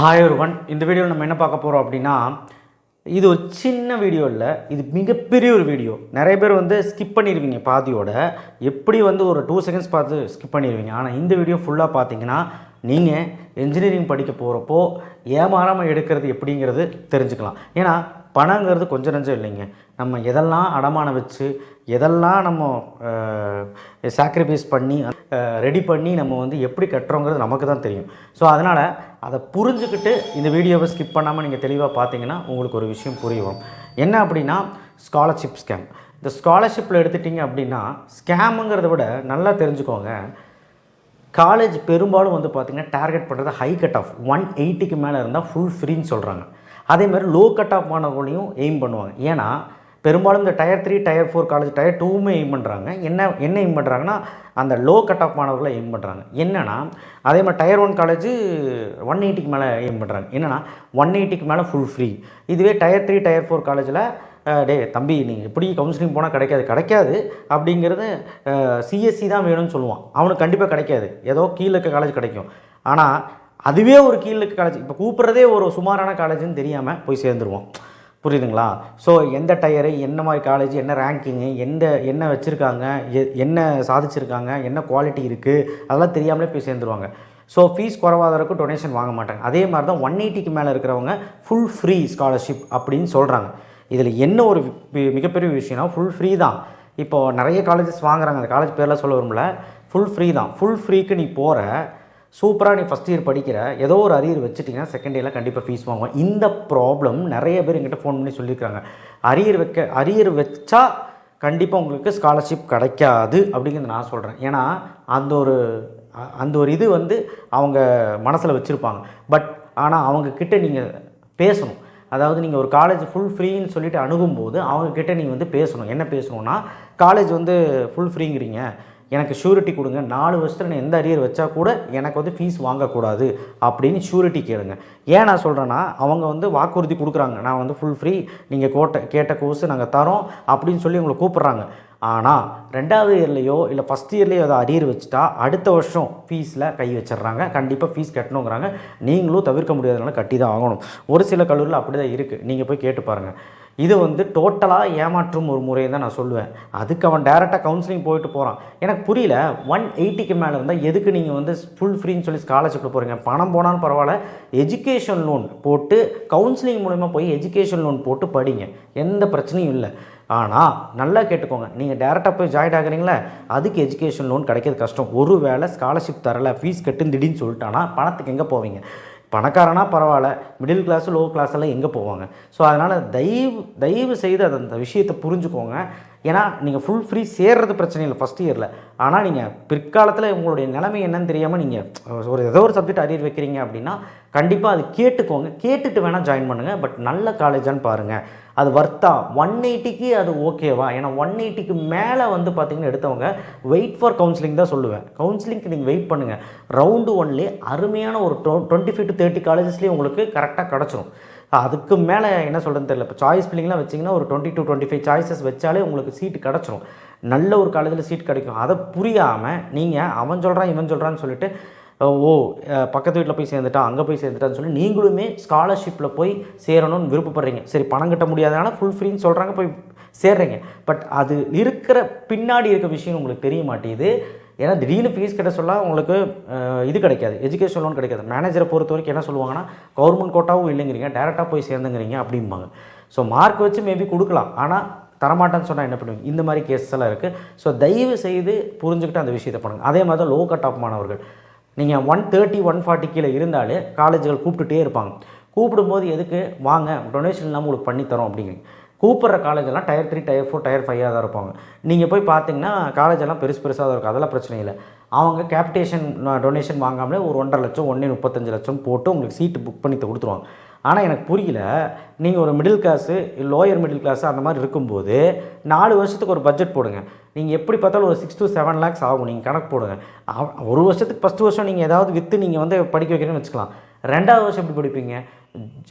Hi ஒருவன் இந்த வீடியோவில் நம்ம என்ன பார்க்க போகிறோம் அப்படின்னா இது ஒரு சின்ன வீடியோ இல்லை இது மிகப்பெரிய ஒரு வீடியோ நிறைய பேர் வந்து ஸ்கிப் பண்ணிடுவீங்க பாதியோட. எப்படி வந்து ஒரு டூ செகண்ட்ஸ் பார்த்து ஸ்கிப் பண்ணிடுவீங்க ஆனால் இந்த வீடியோ ஃபுல்லாக பார்த்தீங்கன்னா நீங்கள் இன்ஜினியரிங் படிக்க போகிறப்போ ஏமாறாமல் எடுக்கிறது எப்படிங்கிறது தெரிஞ்சுக்கலாம். ஏன்னா பணங்கிறது கொஞ்சம் நஞ்சம் இல்லைங்க. நம்ம எதெல்லாம் அடமானம் வச்சு எதெல்லாம் நம்ம சாக்ரிஃபைஸ் பண்ணி ரெடி பண்ணி நம்ம வந்து எப்படி கட்டுறோங்கிறது நமக்கு தான் தெரியும். ஸோ அதனால் அதை புரிஞ்சுக்கிட்டு இந்த வீடியோவை ஸ்கிப் பண்ணாமல் நீங்கள் தெளிவாக பார்த்தீங்கன்னா உங்களுக்கு ஒரு விஷயம் புரிய வரும். என்ன அப்படின்னா ஸ்காலர்ஷிப் ஸ்கேம் இந்த ஸ்காலர்ஷிப்பில் எடுத்துட்டிங்க அப்படின்னா ஸ்கேமுங்கிறத விட நல்லா தெரிஞ்சுக்கோங்க. காலேஜ் பெரும்பாலும் வந்து பார்த்திங்கன்னா டார்கெட் பண்ணுறது ஹை கட் ஆஃப் ஒன் எயிட்டிக்கு மேலே இருந்தால் ஃபுல் ஃப்ரீன்னு சொல்கிறாங்க அதே மாதிரி லோ கட் ஆஃப் ஆனவங்களையும் எய்ம் பண்ணுவாங்க. ஏன்னா பெரும்பாலும் இந்த tier three tier four college tier டூவுமே aim பண்ணுறாங்க என்ன என்ன எய்ம் பண்ணுறாங்கன்னா அந்த லோ கட் ஆஃப் மாணவர்களை எய்ம் பண்ணுறாங்க என்னென்னா அதே மாதிரி டயர் ஒன் காலேஜ் ஒன் எயிட்டிக்கு மேலே எய்ம் பண்ணுறாங்க என்னென்னா ஒன் எயிட்டிக்கு மேலே ஃபுல் ஃப்ரீ இதுவே டயர் த்ரீ டயர் ஃபோர் காலேஜில் டே தம்பி நீங்கள் எப்படி கவுன்சிலிங் போனால் கிடைக்காது. கிடைக்காது அப்படிங்கிறது சிஎஸ்சி தான் வேணும்னு சொல்லுவான். அவனுக்கு கண்டிப்பாக கிடைக்காது. ஏதோ கீழே இருக்க காலேஜ் கிடைக்கும். ஆனால் அதுவே ஒரு கீழே இருக்க காலேஜ் இப்போ கூப்பிட்றதே ஒரு சுமாரான காலேஜ்னு தெரியாமல் போய் சேர்ந்துருவான். புரியுதுங்களா? ஸோ எந்த டயரு என்ன மாதிரி காலேஜ் என்ன ரேங்கிங்கு எந்த என்ன வச்சுருக்காங்க எ- என்ன சாதிச்சிருக்காங்க என்ன குவாலிட்டி இருக்குது அதெல்லாம் தெரியாமலே போய் சேர்ந்துருவாங்க. ஸோ ஃபீஸ் குறவாத இருக்கும் டொனேஷன் வாங்க மாட்டாங்க. அதே மாதிரி தான் ஒன் எயிட்டிக்கு மேலே இருக்கிறவங்க ஃபுல் ஃப்ரீ ஸ்காலர்ஷிப் அப்படின்னு சொல்கிறாங்க இதில் என்ன ஒரு மிகப்பெரிய விஷயம்னா ஃபுல் ஃப்ரீ தான். இப்போது நிறைய காலேஜஸ் வாங்குறாங்க. அந்த காலேஜ் பேரெலாம் சொல்ல வரும்ல ஃபுல் ஃப்ரீ தான். ஃபுல் ஃப்ரீக்கு நீ போகிற சூப்பராக நீ ஃபஸ்ட் இயர் படிக்கிற ஏதோ ஒரு அரியர் வச்சுட்டிங்கன்னா செகண்ட் இயரில் கண்டிப்பாக ஃபீஸ் வாங்குவோம் இந்த ப்ராப்ளம் நிறைய பேர் எங்கிட்ட ஃபோன் பண்ணி சொல்லியிருக்காங்க அரியர் வைக்க அரியர் வச்சா கண்டிப்பாக உங்களுக்கு ஸ்காலர்ஷிப் கிடைக்காது அப்படிங்கிறத நான் சொல்கிறேன் ஏன்னா அந்த ஒரு அ- அந்த ஒரு இது வந்து அவங்க மனசில் வச்சுருப்பாங்க. பட் ஆனால் அவங்கக்கிட்ட நீங்கள் பேசணும். அதாவது நீங்கள் ஒரு காலேஜ் ஃபுல் ஃப்ரீன்னு சொல்லிட்டு அணுகும்போது அவங்கக்கிட்ட நீங்கள் வந்து பேசணும். என்ன பேசணும்னா காலேஜ் வந்து ஃபுல் ஃப்ரீங்கிறீங்க எனக்கு ஷூரிட்டி கொடுங்க. நாலு வருஷத்தில் நான் எந்த அரியர் வச்சா கூட எனக்கு வந்து ஃபீஸ் வாங்கக்கூடாது அப்படின்னு ஷூரிட்டி கேளுங்க. ஏன் நான் சொல்கிறேன்னா அவங்க வந்து வாக்குறுதி கொடுக்குறாங்க. நான் வந்து ஃபுல் ஃப்ரீ நீங்கள் கோட்ட கேட்ட கோர்ஸ் நாங்கள் தரோம் அப்படின்னு சொல்லி உங்களை கூப்பிட்றாங்க. ஆனால் ரெண்டாவது இயர்லேயோ இல்லை ஃபஸ்ட் இயர்லேயோ அதை அரியர் வச்சுட்டா அடுத்த வருஷம் ஃபீஸில் கை வச்சிடுறாங்க. கண்டிப்பாக ஃபீஸ் கட்டணுங்கிறாங்க. நீங்களும் தவிர்க்க முடியாதனால கட்டி தான் ஆகணும். ஒரு சில கல்லூரியில் அப்படி தான் இருக்குது நீங்கள் போய் கேட்டு பாருங்கள் இது வந்து டோட்டலாக ஏமாற்றும் ஒரு முறையை தான் நான் சொல்லுவேன். அதுக்கு அவன் டேரெக்டாக கவுன்சிலிங் போயிட்டு போகிறான் எனக்கு புரியல ஒன் எயிட்டிக்கு மேலே இருந்தால் எதுக்கு நீங்கள் வந்து ஃபுல் ஃப்ரீன்னு சொல்லி ஸ்காலர்ஷிப்பில் போகிறீங்க பணம் போனாலும் பரவாயில்ல எஜுகேஷன் லோன் போட்டு கவுன்சிலிங் மூலிமா போய் எஜுகேஷன் லோன் போட்டு படிங்க. எந்த பிரச்சனையும் இல்லை. ஆனால் நல்லா கேட்டுக்கோங்க. நீங்கள் டேரெக்டாக போய் ஜாயின் ஆகுறீங்களே அதுக்கு எஜுகேஷன் லோன் கிடைக்கிறது கஷ்டம். ஒரு வேளை ஸ்காலர்ஷிப் தரல ஃபீஸ் கட்டுன்னு திடீர்னு சொல்லிட்டானா பணத்துக்கு எங்கே போவீங்க? பணக்காரனா பரவாயில்ல மிடில் கிளாஸ் லோ கிளாஸ் எல்லாம் எங்கே போவாங்க? ஸோ அதனால் தயவு தயவு செய்து அதை அந்த விஷயத்தை புரிஞ்சுக்கோங்க. ஏன்னா நீங்கள் ஃபுல் ஃப்ரீ சேர்றது பிரச்சனை இல்லை ஃபஸ்ட் இயரில் ஆனால் நீங்கள் பிற்காலத்தில் உங்களுடைய நிலைமை என்னன்னு தெரியாமல் நீங்கள் ஒரு ஏதோ ஒரு சப்ஜெக்ட் அரியர் வைக்கிறீங்க அப்படின்னா கண்டிப்பாக அது கேட்டுக்கோங்க. கேட்டுட்டு வேணால் ஜாயின் பண்ணுங்கள் பட் நல்ல காலேஜான்னு பாருங்கள் அது வர்த்தா ஒன் எயிட்டிக்கு அது ஓகேவா ஏன்னா ஒன் எயிட்டிக்கு மேலே வந்து பார்த்தீங்கன்னா எடுத்தவங்க வெயிட் ஃபார் கவுன்சிலிங் தான் சொல்லுவேன். கவுன்சிலிங்க்கு நீங்கள் வெயிட் பண்ணுங்கள் ரவுண்டு ஒன்லேயே அருமையான ஒரு டுவெண்ட்டி ஃபைவ் டு தேர்ட்டி காலேஜஸ்லேயே உங்களுக்கு கரெக்டாக கிடச்சிரும். அதுக்கு மேலே என்ன சொல்கிறதுன்னு தெரியல. இப்போ சாய்ஸ் பில்லிங்லாம் வச்சிங்கன்னா ஒரு twenty to twenty five choices வச்சாலே உங்களுக்கு சீட்டு கிடச்சிரும். நல்ல ஒரு காலேஜில் சீட் கிடைக்கும். அதை புரியாமல் நீங்கள் அவன் சொல்கிறான் இவன் சொல்கிறான்னு சொல்லிட்டு ஓ பக்கத்து வீட்டில் போய் சேர்ந்துட்டான் அங்கே போய் சேர்ந்துட்டான்னு சொல்லி நீங்களுமே ஸ்காலர்ஷிப்பில் போய் சேரணும்னு விருப்பப்படுறீங்க. சரி பணம் கட்ட முடியாதனால ஃபுல் ஃப்ரீன்னு சொல்கிறாங்க போய் சேர்றீங்க. பட் அது இருக்கிற பின்னாடி இருக்க விஷயம் உங்களுக்கு தெரிய மாட்டேங்குது. ஏன்னா திடீர்னு ஃபீஸ் கட்ட சொல்ல உங்களுக்கு இது கிடைக்காது. எஜுகேஷன் லோன் கிடைக்காது. மேனேஜரை பொறுத்த வரைக்கும் என்ன சொல்லுவாங்கன்னா கவர்மெண்ட் கோட்டாவும் இல்லைங்கிறீங்க. டேரெக்டாக போய் சேர்ந்துங்கிறீங்க அப்படிம்பாங்க. ஸோ மார்க் வச்சு மேபி கொடுக்கலாம். ஆனால் தரமாட்டேன்னு சொன்னால் என்ன பண்ணுவீங்க? இந்த மாதிரி கேஸ் எல்லாம் இருக்குது ஸோ தயவு செய்து புரிஞ்சுக்கிட்டு அந்த விஷயத்தை பண்ணுங்கள் அதே மாதிரி தான் லோ கட் ஆஃப் மாணவர்கள். நீங்கள் ஒன் தேர்ட்டி ஒன் ஃபார்ட்டி கீழே இருந்தாலே காலேஜுகள் கூப்பிட்டுட்டே இருப்பாங்க. கூப்பிடும்போது எதுக்கு? வாங்க டொனேஷன் இல்லாமல் உங்களுக்கு பண்ணித்தரோம் அப்படிங்கிறீங்க. கூப்பிட்ற காலேஜெல்லாம் tier three tier four tier ஃபைவாக தான் இருப்பாங்க. நீங்கள் போய் பார்த்தீங்கன்னா காலேஜெல்லாம் பெருசு பெருசாக தான் இருக்கும். அதெல்லாம் பிரச்சனை இல்லை. அவங்க கேபிடேஷன் டொனேஷன் வாங்காமலே ஒரு ஒன்றரை லட்சம் ஒன்றே முப்பத்தஞ்சு லட்சம் போட்டு உங்களுக்கு சீட்டு புக் பண்ணி கொடுத்துருவாங்க. ஆனால் எனக்கு புரியல. நீங்கள் ஒரு middle class lower middle class அந்த மாதிரி இருக்கும்போது நாலு வருஷத்துக்கு ஒரு பட்ஜெட் போடுங்க. நீங்கள் எப்படி பார்த்தாலும் ஒரு சிக்ஸ் டு செவன் லேக்ஸ் ஆகும். நீங்கள் கணக்கு போடுங்க. ஒரு வருஷத்துக்கு ஃபஸ்ட்டு வருஷம் நீங்கள் ஏதாவது விற்று நீங்கள் வந்து படிக்க வைக்கிறேன்னு வச்சுக்கலாம். ரெண்டாவது வருஷம் எப்படி படிப்பீங்க?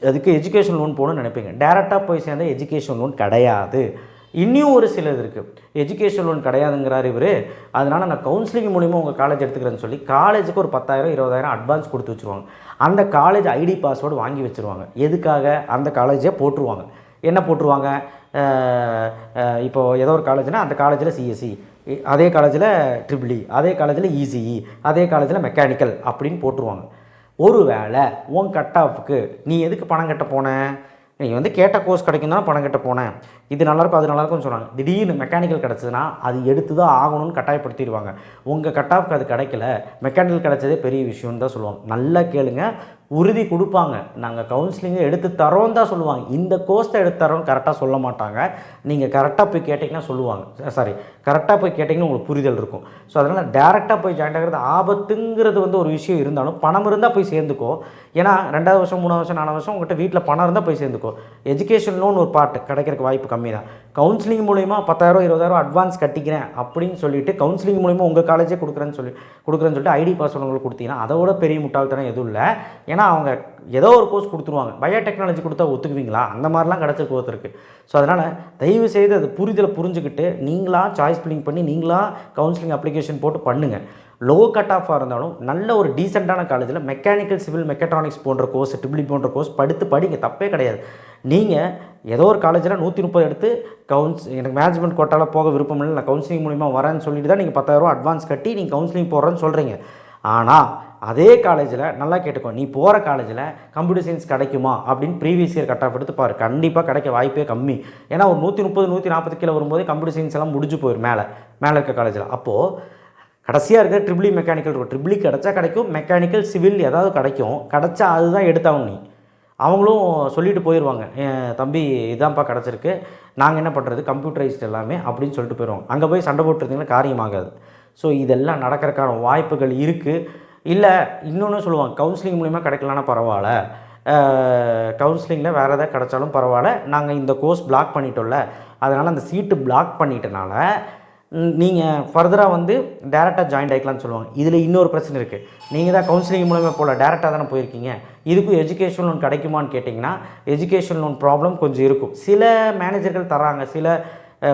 அதுக்கு எஜுகேஷன் லோன் போகணும்னு நினைப்பீங்க. டேரெக்டாக போய் சேர்ந்த எஜுகேஷன் லோன் கிடையாது. இன்னும் ஒரு சிலது இருக்குது எஜுகேஷன் லோன் கிடையாதுங்கிறார் இவர். அதனால் நான் கவுன்சிலிங் மூலிமா உங்கள் காலேஜ் எடுத்துக்கிறேன்னு சொல்லி காலேஜுக்கு ஒரு பத்தாயிரம் இருபதாயிரம் அட்வான்ஸ் கொடுத்து வச்சுருவாங்க. அந்த காலேஜ் ஐடி பாஸ்வேர்டு வாங்கி வச்சுருவாங்க. எதுக்காக? அந்த காலேஜே போட்டுருவாங்க. என்ன போட்டுருவாங்க? இப்போது ஏதோ ஒரு காலேஜ்னால் அந்த காலேஜில் சிஎஸ்சி அதே காலேஜில் ட்ரிபிளி e, அதே காலேஜில் இசிஇ அதே காலேஜில் மெக்கானிக்கல் அப்படின்னு போட்டுருவாங்க. ஒருவேளை உன் கட் ஆஃப்க்கு நீ எதுக்கு பணம் கட்ட போன? நீ வந்து கேட்ட கோர்ஸ் கிடைக்கும் தான் பணம் கட்ட போனேன். இது நல்லாயிருக்கும் அது நல்லாயிருக்கும்னு சொன்னாங்க. திடீர்னு மெக்கானிக்கல் கிடச்சதுன்னா அது எடுத்து தான் ஆகணும்னு கட்டாயப்படுத்திடுவாங்க. உங்கள் கட் ஆஃப்க்கு அது கிடைக்கல. மெக்கானிக்கல் கிடச்சதே பெரிய விஷயம்னு தான் சொல்லுவாங்க. நல்லா கேளுங்க. உறுதி கொடுப்பாங்க. நாங்கள் கவுன்சிலிங்கை எடுத்து தரோன்னு தான் சொல்லுவாங்க. இந்த கோர்ஸ் தான் எடுத்து தரோன்னு கரெக்டாக சொல்ல மாட்டாங்க. நீங்கள் கரெக்டாக போய் கேட்டிங்கன்னா சொல்லுவாங்க. சாரி கரெக்டாக போய் கேட்டிங்கன்னா உங்களுக்கு புரிதல் இருக்கும். ஸோ அதனால் டேரெக்டாக போய் ஜாயின் ஆகிறது ஆபத்துங்கிறது வந்து ஒரு விஷயம் இருந்தாலும் பணம் இருந்தால் போய் சேர்ந்துக்கோ. ஏன்னா ரெண்டாவது வருஷம் மூணாவது வருஷம் நாலாவது வருஷம் உங்கள்கிட்ட வீட்டில் பணம் இருந்தால் போய் சேர்ந்துக்கோ. எஜுகேஷன் லோன் ஒரு பார்ட் கிடைக்கிறக்கு வாய்ப்பு கம்மி தான் கவுன்சிலிங் மூலிமா பத்தாயிரம் இருபதாயிரம் அட்வான்ஸ் கட்டிக்கிறேன் அப்படின்னு சொல்லிட்டு கவுன்சிலிங் மூலிமா உங்கள் காலேஜே கொடுக்குறேன்னு சொல்லி கொடுக்குறேன்னு சொல்லிட்டு ஐடி பாஸ்வேர்டு உங்களுக்கு கொடுத்தீங்கன்னா அதோட பெரிய முட்டாள்தனம் எதுவும் இல்லை. ஏன்னா அவங்க ஏதோ ஒரு கோர்ஸ் கொடுத்துருவாங்க. பயோடெக்னாலஜி கொடுத்தா ஒத்துக்குவீங்களா? அந்த மாதிரிலாம் கிடச்ச கோர்ஸ் ஸோ அதனால் தயவு செய்து அது புரிதலை புரிஞ்சுக்கிட்டு நீங்களா சாய்ஸ் ஃபில்லிங் பண்ணி நீங்களா கவுன்சிலிங் அப்ளிகேஷன் போட்டு பண்ணுங்கள் லோ கட் ஆஃபாக இருந்தாலும் நல்ல ஒரு டீசெண்டான காலேஜில் மெக்கானிக்கல் சிவில் மெக்கட்ரானிக்ஸ் போன்ற கோர்ஸ் ட்ரிபிளி போன்ற கோர்ஸ் படுத்து படிங்க. தப்பே கிடையாது. நீங்கள் ஏதோ ஒரு காலேஜில் நூற்றி முப்பது எடுத்து கவுன்ஸ் எனக்கு மேனேஜ்மெண்ட் கோட்டாவில் போக விருப்பம் இல்லை நான் கவுன்சிலிங் மூலிமா வரேன்னு சொல்லிட்டு தான் நீங்கள் பத்தாயிரரூவா அட்வான்ஸ் கட்டி நீங்கள் கவுன்சிலிங் போடுறேன்னு சொல்கிறீங்க ஆனால் அதே காலேஜில் நல்லா கேட்டுக்கோ நீ போகிற காலேஜில் கம்ப்யூட்டர் சயின்ஸ் கிடைக்குமா அப்படின்னு ப்ரீவியஸ் இயர் கட் ஆஃப் எடுத்து பாரு. கண்டிப்பாக கிடைக்க வாய்ப்பே கம்மி. ஏன்னா ஒரு நூற்றி முப்பது நூற்றி நாற்பது கிலோ வரும்போது கம்ப்யூட்டர் சயின்ஸ் எல்லாம் முடிஞ்சு போயிடும் மேலே மேலே இருக்க காலேஜில் அப்போது கடைசியாக இருக்கிற ட்ரிபிளி மெக்கானிக்கல் e இருக்கும். ட்ரிபிளி e கிடச்சா கிடைக்கும். மெக்கானிக்கல் சிவில் ஏதாவது கிடைக்கும். கிடச்சா அதுதான் எடுத்தாகணும் நீ. அவங்களும் சொல்லிட்டு போயிடுவாங்க "என் தம்பி இதான்ப்பா கிடச்சிருக்கு. நாங்கள் என்ன பண்ணுறது கம்ப்யூட்டரைஸ்ட் எல்லாமே அப்படின்னு சொல்லிட்டு போயிடுவாங்க அங்கே போய் சண்டை போட்டுருந்தீங்கன்னா காரியமாகாது ஸோ இதெல்லாம் நடக்கிறக்கான வாய்ப்புகள் இருக்குது இல்லை இன்னொன்று சொல்லுவாங்க. கவுன்சிலிங் மூலிமா கிடைக்கலன்னா பரவாயில்ல. கவுன்சிலிங்கில் வேறு எதாவது கிடைச்சாலும் பரவாயில்ல. நாங்கள் இந்த கோர்ஸ் பிளாக் பண்ணிட்டோம்ல. அதனால் அந்த சீட்டு பிளாக் பண்ணிட்டனால நீங்கள் ஃபர்தராக வந்து டேரெக்டாக ஜாயின் ஆகிக்கலாம்னு சொல்லுவாங்க. இதில் இன்னொரு பிரச்சனை இருக்குது நீங்கள் தான் கவுன்சிலிங் மூலமாக போல் டேரெக்டாக தானே போயிருக்கீங்க? இதுக்கும் எஜுகேஷன் லோன் கிடைக்குமான்னு கேட்டிங்கன்னா எஜுகேஷன் லோன் ப்ராப்ளம் கொஞ்சம் இருக்கும். சில மேனேஜர்கள் தராங்க சில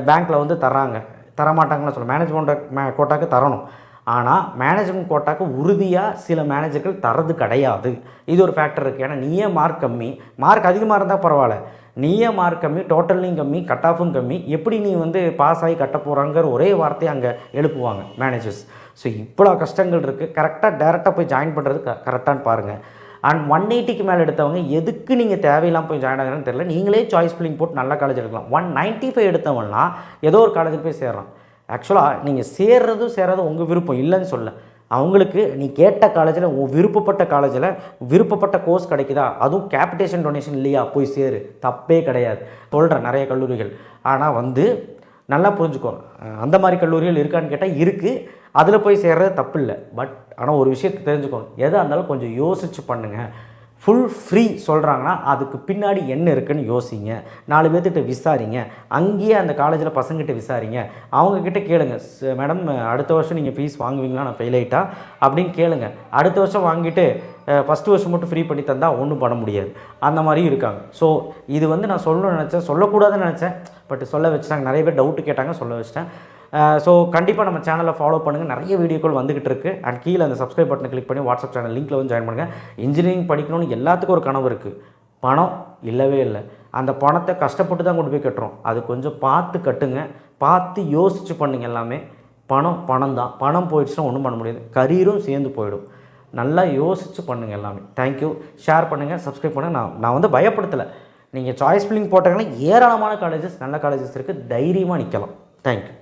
பேங்க்கில் வந்து தராங்க தரமாட்டாங்கன்னு சொல்ல மேனேஜ்மெண்ட் மே கோட்டாக்கு தரணும். ஆனால் மேனேஜ்மெண்ட் கோட்டாக்கு உறுதியாக சில மேனேஜர்கள் தரது கிடையாது. இது ஒரு ஃபேக்டர் இருக்குது ஏன்னா நீயே மார்க் கம்மி. மார்க் அதிகமாக இருந்தால் பரவாயில்ல. நீயே மார்க் கம்மி டோட்டல்லையும் கம்மி கட் ஆஃபும் கம்மி. எப்படி நீ வந்து பாஸ் ஆகி கட்ட போகிறாங்கிற ஒரே வார்த்தையை அங்கே எழுப்புவாங்க மேனேஜர்ஸ் ஸோ இவ்வளோ கஷ்டங்கள் இருக்குது கரெக்டாக டேரெக்டாக போய் ஜாயின் பண்ணுறது க கரெக்டான்னு பாருங்கள் அண்ட் ஒன் எயிட்டிக்கு மேலே எடுத்தவங்க எதுக்கு நீங்கள் தேவையில்லாமல் போய் ஜாயின் ஆகுறதுன்னு தெரியல. நீங்களே சாய்ஸ் ஃபில்லிங் போட்டு நல்ல காலேஜ் எடுக்கலாம். ஒன் நைன்ட்டி ஃபைவ் எடுத்தவங்கலாம் ஏதோ ஒரு காலேஜில் போய் சேர்றான் ஆக்சுவலாக நீங்கள் சேர்றதும் சேர்றதும் உங்கள் விருப்பம் இல்லைன்னு சொல்ல அவங்களுக்கு நீ கேட்ட காலேஜில் உன் விருப்பப்பட்ட காலேஜில் விருப்பப்பட்ட கோர்ஸ் கிடைக்குதா? அதுவும் கேபிட்டேஷன் டொனேஷன் இல்லையா? போய் சேரு. தப்பே கிடையாது. சொல்கிறேன் நிறைய கல்லூரிகள். ஆனால் வந்து நல்லா புரிஞ்சுக்கோ. அந்த மாதிரி கல்லூரிகள் இருக்கான்னு கேட்டால் இருக்குது அதில் போய் சேர்றது தப்பு இல்லை பட் ஆனால் ஒரு விஷயத்தை தெரிஞ்சுக்கோங்க எதாக இருந்தாலும் கொஞ்சம் யோசிச்சு பண்ணுங்கள் ஃபுல் ஃப்ரீ சொல்கிறாங்கன்னா அதுக்கு பின்னாடி என்ன இருக்குன்னு யோசிங்க. நாலு பேர்த்திட்ட விசாரிங்க. அங்கேயே அந்த காலேஜில் பசங்கிட்ட விசாரிங்க. அவங்கக்கிட்ட கேளுங்க. மேடம் அடுத்த வருஷம் நீங்கள் ஃபீஸ் வாங்குவீங்களா? நான் ஃபெயில் ஆகிட்டா அப்படின்னு கேளுங்க. அடுத்த வருஷம் வாங்கிட்டு ஃபஸ்ட்டு வருஷம் மட்டும் ஃப்ரீ பண்ணி தந்தால் ஒன்றும் பண்ண முடியாது. அந்த மாதிரியும் இருக்காங்க. ஸோ இது வந்து நான் சொல்லணும்னு நினச்சேன். சொல்லக்கூடாதுன்னு நினச்சேன். பட் சொல்ல வச்சுட்டாங்க. நிறைய பேர் டவுட்டு கேட்டாங்க. சொல்ல வச்சிட்டேன். ஸோ கண்டிப்பாக நம்ம சேனலை ஃபாலோ பண்ணுங்கள் நிறைய வீடியோக்கள் வந்துகிட்டு இருக்குது அண்ட் கீழே அந்த சப்ஸ்கிரைப் பட்டனை கிளிக் பண்ணி வாட்ஸ்அப் சேனல் லிங்க்கில் வந்து ஜாயின் பண்ணுங்கள் இன்ஜினியரிங் படிக்கணும்னு எல்லாத்துக்கும் ஒரு கனவு இருக்குது பணம் இல்லவே இல்லை. அந்த பணத்தை கஷ்டப்பட்டு தான் கொண்டு போய் கட்டுறோம். அது கொஞ்சம் பார்த்து கட்டுங்க. பார்த்து யோசித்து பண்ணுங்க எல்லாமே. பணம் பணம் தான். பணம் போயிடுச்சுன்னா ஒன்றும் பண்ண முடியாது. கரியரும் சேர்ந்து போயிடும். நல்லா யோசித்து பண்ணுங்கள் எல்லாமே. தேங்க்யூ ஷேர் பண்ணுங்கள் சப்ஸ்கிரைப் பண்ணுங்கள் நான் நான் வந்து பயப்படுத்தலை. நீங்கள் சாய்ஸ் ஃபில்லிங் போட்டாங்கன்னா ஏராளமான காலேஜஸ் நல்ல காலேஜஸ் இருக்குது தைரியமாக நிற்கலாம் தேங்க்யூ